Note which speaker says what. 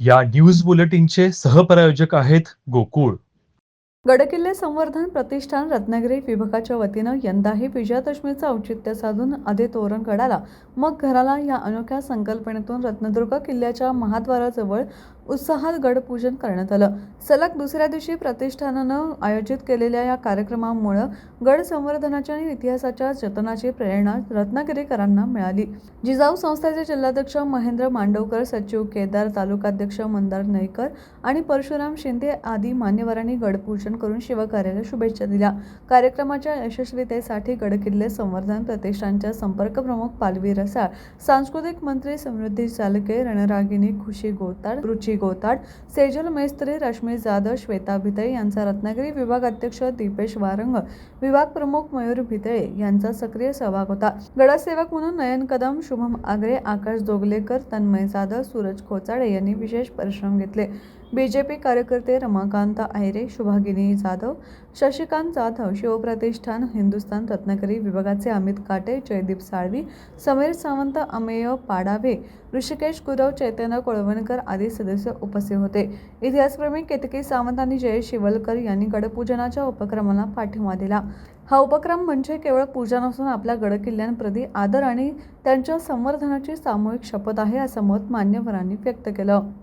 Speaker 1: या न्यूज बुलेटिनचे सहप्रायोजक आहेत गोकुळ.
Speaker 2: गडकिल्ले संवर्धन प्रतिष्ठान रत्नागिरी विभागाच्या वतीनं यंदाही विजयादशमीचं औचित्य साधून आधी तोरण गडाला मग घराला या अनोख्या संकल्पनेतून रत्नदुर्ग किल्ल्याच्या महाद्वाराजवळ उत्साहात गडपूजन करण्यात आलं. सलग दुसऱ्या दिवशी प्रतिष्ठानानं आयोजित केलेल्या या कार्यक्रमामुळं गड संवर्धनाच्या आणि इतिहासाच्या जतनाची प्रेरणा रत्नागिरीकरांना मिळाली. जिजाऊ संस्थेचे जिल्हाध्यक्ष महेंद्र मांडवकर सचिव केदार तालुकाध्यक्ष मंदार नईकर आणि परशुराम शिंदे आदी मान्यवरांनी गडपूजन करून शिवकार्याला शुभेच्छा दिल्या. कार्यक्रमाच्या यशस्वीतेसाठी गडकिल्ले संवर्धन प्रतिष्ठानच्या संपर्क प्रमुख पालवी रसाळ सांस्कृतिक मंत्री समृद्धी चालके रणरागिनी खुशी गोताड रुची गोताड सेजल मेस्त्री रश्मी जाधव श्वेता भितळे यांचा रत्नागिरी विभाग अध्यक्ष दीपेश वारंग विभाग प्रमुख मयूर भितळे यांचा सक्रिय सहभाग होता. गडसेवक म्हणून नयन कदम शुभम आगरे आकाश जोगलेकर तन्मय जाधव सूरज खोचाडे यांनी विशेष परिश्रम घेतले. बीजेपी कार्यकर्ते रमाकांत आयरे शुभागिनी जाधव शशिकांत जाधव शिवप्रतिष्ठान हिंदुस्थान रत्नागिरी विभागाचे अमित काटे जयदीप साळवी समीर सावंत अमेय पाडावे ऋषिकेश गुरव चैतन्य कोळवणकर आदी सदस्य उपस्थित होते. इतिहासप्रेमी केतकी सावंत आणि जयेश शिवलकर यांनी गडपूजनाच्या उपक्रमाला पाठिंबा दिला. हा उपक्रम म्हणजे केवळ पूजा नसून आपल्या गडकिल्ल्यांप्रती आदर आणि त्यांच्या संवर्धनाची सामूहिक शपथ आहे असं मत मान्यवरांनी व्यक्त केलं.